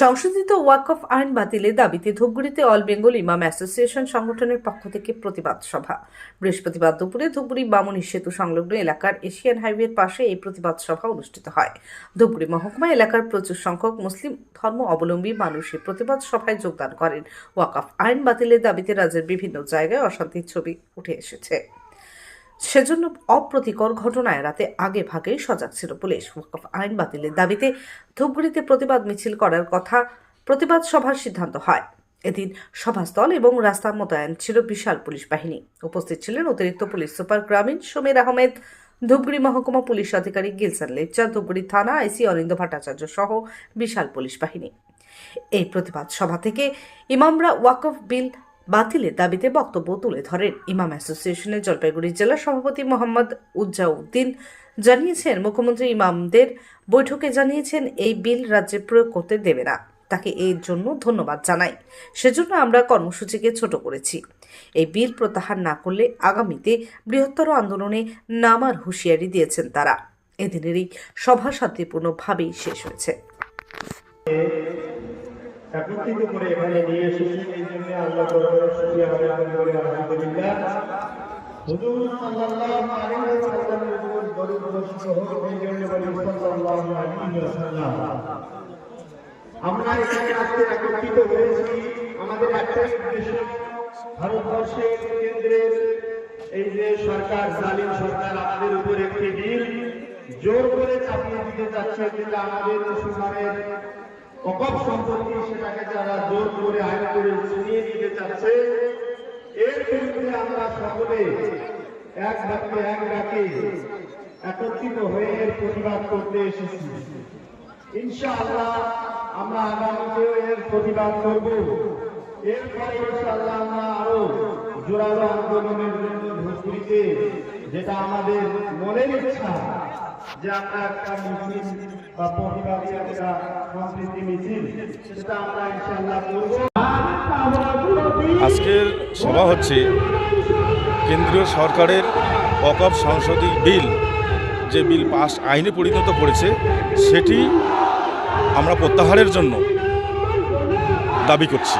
সংশোধিত ওয়াকফ আইন বাতিলের দাবিতে ধূপগুড়িতে অল বেঙ্গল ইমাম অ্যাসোসিয়েশন সংগঠনের পক্ষ থেকে প্রতিবাদ সভা। বৃহস্পতিবার দুপুরে ধূপগুড়ি বামুনি সেতু সংলগ্ন এলাকার এশিয়ান হাইওয়ের পাশে এই প্রতিবাদ সভা অনুষ্ঠিত হয়। ধূপগুড়ি মহকুমা এলাকার প্রচুর সংখ্যক মুসলিম ধর্ম অবলম্বী মানুষ এই প্রতিবাদ সভায় যোগদান করেন। ওয়াকফ আইন বাতিলের দাবিতে রাজ্যের বিভিন্ন জায়গায় অশান্তির ছবি উঠে এসেছে। সেজন্য অপ্রতিকর ঘটনায় রাতে আগে ভাগেই সজাগ ছিল পুলিশ। ওয়াকফ আইন বাতিলের দাবিতে ধূপগুড়িতে প্রতিবাদ মিছিল করার কথা প্রতিবাদ সভার সিদ্ধান্ত হয়। এদিন সভাস্থল এবং রাস্তা মোতায়েন ছিল বিশাল পুলিশ বাহিনী। উপস্থিত ছিলেন অতিরিক্ত পুলিশ সুপার গ্রামীণ সমীর আহমেদ, ধূপগুড়ি মহকুমা পুলিশ আধিকারিক গিলসান লেপচা, ধূপগুড়ি থানা আইসি অরিন্দ ভট্টাচার্য সহ বিশাল পুলিশ বাহিনী। এই প্রতিবাদ সভা থেকে ইমামরা ওয়াকফ বিল বাতিলের দাবিতে বক্তব্য তুলে ধরেন ইমাম অ্যাসোসিয়েশনের জলপাইগুড়ি জেলা সভাপতি মোহাম্মদ উজ্জাউদ্দিন। জানিয়েছেন, মুখ্যমন্ত্রী ইমামদের বৈঠকে জানিয়েছেন, এই বিল রাজ্যে প্রয়োগ করতে দেবে না। তাকে এর জন্য ধন্যবাদ জানাই। সেজন্য আমরা কর্মসূচিকে ছোট করেছি। এই বিল প্রত্যাহার না করলে আগামীতে বৃহত্তর আন্দোলনে নামার হুঁশিয়ারি দিয়েছেন তারা। এদিনের এই সভা শান্তিপূর্ণভাবেই শেষ হয়েছে। একত্রিত করে এখানে নিয়ে এসেছেন এই জন্য আল্লাহ আলহামদুলিল্লাহ। এই যে সরকার, জালিম সরকার আমাদের উপর একটি বিল জোর করে চাপিয়ে দিতে যাচ্ছে, যেটা আমাদের মুসলমানের অকপ সম্পত্তি সেটাকে যারা জোর করে আইন করে ছিনিয়ে নিতে চাচ্ছে এর বিরুদ্ধে আমরা সকলে এক বাক্যে এক ডাকে একত্রিত হয়ে এর প্রতিবাদ করতে এসেছি। ইনশাআল্লাহ আমরা আগামীতেও এর প্রতিবাদ করব। এরপরে ইনশাআল্লাহ আমরা আরও জোরালো আন্দোলনের জন্য ধূপগুড়িতে যেটা আমাদের মনের ইচ্ছা যে আমরা একটা মিছিল বা প্রতিবাদী একটা সম্প্রীতি মিছিল সেটা আমরা ইনশাআল্লাহ করব। আজকের সভা হচ্ছে কেন্দ্রীয় সরকারের অকপ সংসদীয় বিল যে বিল পাস আইনে পরিণত করেছে সেটি আমরা প্রত্যাহারের জন্য দাবি করছি।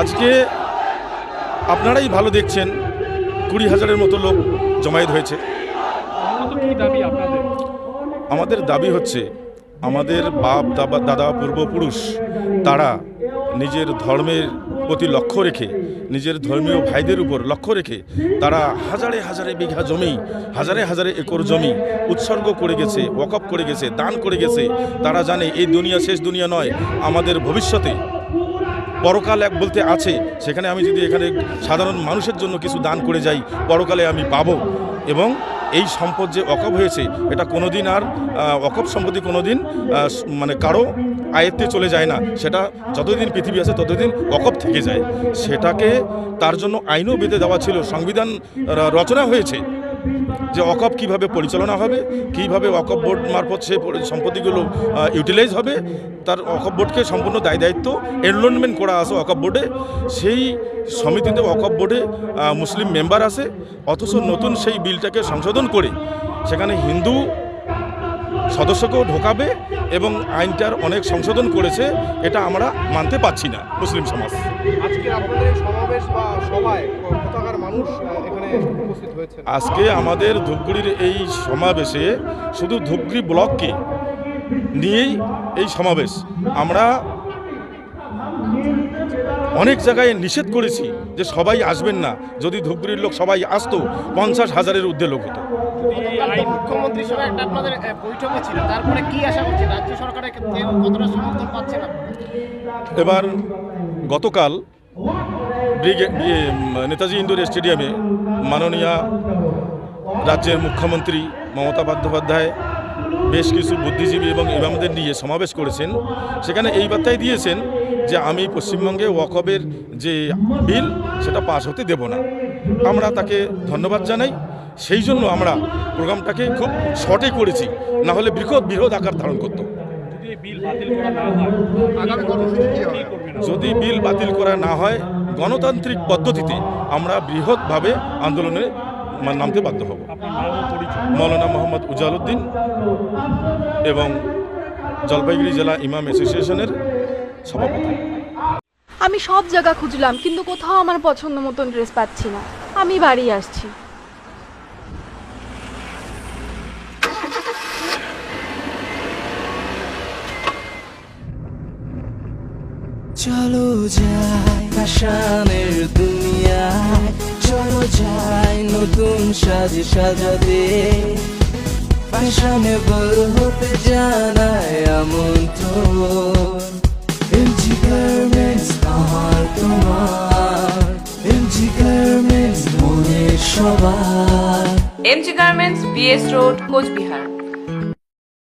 আজকে আপনারাই ভালো দেখছেন। কুড়ি হাজারের মতো লোক জমায়েত হয়েছে। আমাদের দাবি হচ্ছে, আমাদের বাপ, দাবা- দাদা, পূর্বপুরুষ, তারা নিজের ধর্মের প্রতি লক্ষ্য রেখে, নিজের ধর্মীয় ভাইদের উপর লক্ষ্য রেখে, তারা হাজারে হাজারে বিঘা জমি, হাজারে হাজারে একর জমি উৎসর্গ করে গেছে ওয়াকফ করে গেছে, দান করে গেছে। তারা জানে, এই দুনিয়া শেষ দুনিয়া নয়, আমাদের ভবিষ্যতে পরকাল এক বলতে আছে, সেখানে আমি যদি এখানে সাধারণ মানুষের জন্য কিছু দান করে যাই, পরকালে আমি পাবো। এবং এই সম্পদ যে অকপ হয়েছে, এটা কোনোদিন আর অকপ সম্পত্তি কোনোদিন মানে কারও আয়ত্তে চলে যায় না। সেটা যতদিন পৃথিবী আছে, ততদিন অকপ থেকে যায়। সেটাকে তার জন্য আইনও বেঁধে দেওয়া ছিল, সংবিধান রচনা হয়েছে। যে অকপ কীভাবে পরিচালনা হবে, কীভাবে অকপ বোর্ড মারফত সে সম্পত্তিগুলো ইউটিলাইজ হবে, তার অকপ বোর্ডকে সম্পূর্ণ দায় দায়িত্ব এনরোলমেন্ট করা আছে অকপ বোর্ডে, সেই সমিতিতে অকপ বোর্ডে মুসলিম মেম্বার আছে, অথচ নতুন সেই বিলটাকে সংশোধন করে, সেখানে হিন্দু সদস্যকেও ঢোকাবে এবং আইনটার অনেক সংশোধন করেছে এটা আমরা মানতে পারছি না মুসলিম সমাজ। আজকে আপনাদের সমাবেশ বা সভায় কোথাকার মানুষ এখানে উপস্থিত হয়েছে আজকে আমাদের ধূপগুড়ির এই সমাবেশে শুধু ধূপগুড়ি ব্লককে নিয়েই এই সমাবেশ। আমরা অনেক জায়গায় নিষেধ করেছি যে সবাই আসবেন না। যদি ধূপগুড়ির লোক সবাই আসতো পঞ্চাশ হাজারের ঊর্ধ্বে লোক হতো। মুখ্যমন্ত্রীর সঙ্গে একটা আপনাদের বৈঠকে ছিল। তারপরে কি আশা রাজ্য সরকারের কতটা সমর্থন পাচ্ছেন আপনারা? এবার গতকাল নেতাজি ইন্ডোর স্টেডিয়ামে মাননীয় রাজ্যের মুখ্যমন্ত্রী মমতা বন্দ্যোপাধ্যায় বেশ কিছু বুদ্ধিজীবী এবং ইমামদের নিয়ে সমাবেশ করেছেন। সেখানে এই বার্তাই দিয়েছেন যে আমি পশ্চিমবঙ্গে ওয়াকবের যে বিল, সেটা পাশ হতে দেব না। আমরা তাকে ধন্যবাদ জানাই। সেই জন্য আমরা প্রোগ্রামটাকে খুব শর্টে করেছি না হলে বৃহৎ বৃহৎ আকার ধারণ করতো। আগামী কর্মসূচি কি হবে? যদি বিল বাতিল করা না হয় গণতান্ত্রিক পদ্ধতিতে আমরা বৃহৎভাবে আন্দোলনে নামতে বাধ্য হব। মৌলানা মোহাম্মদ উজালউদ্দিন এবং জলপাইগুড়ি জেলা ইমাম অ্যাসোসিয়েশনের সভাপতি। আমি সব জায়গা খুঁজলাম কিন্তু কোথাও আমার পছন্দ মতন ড্রেস পাচ্ছি না। আমি বাড়ি আসছি। চলো যাই ফ্যাশনের দুনিয়ায়, চলো যাই নতুন সাজে সাজাতে। ফ্যাশনেবল হতে জানায় গার্মেন্টস আমার তোমার। MG garments MG garments, BS road, Coochbehar.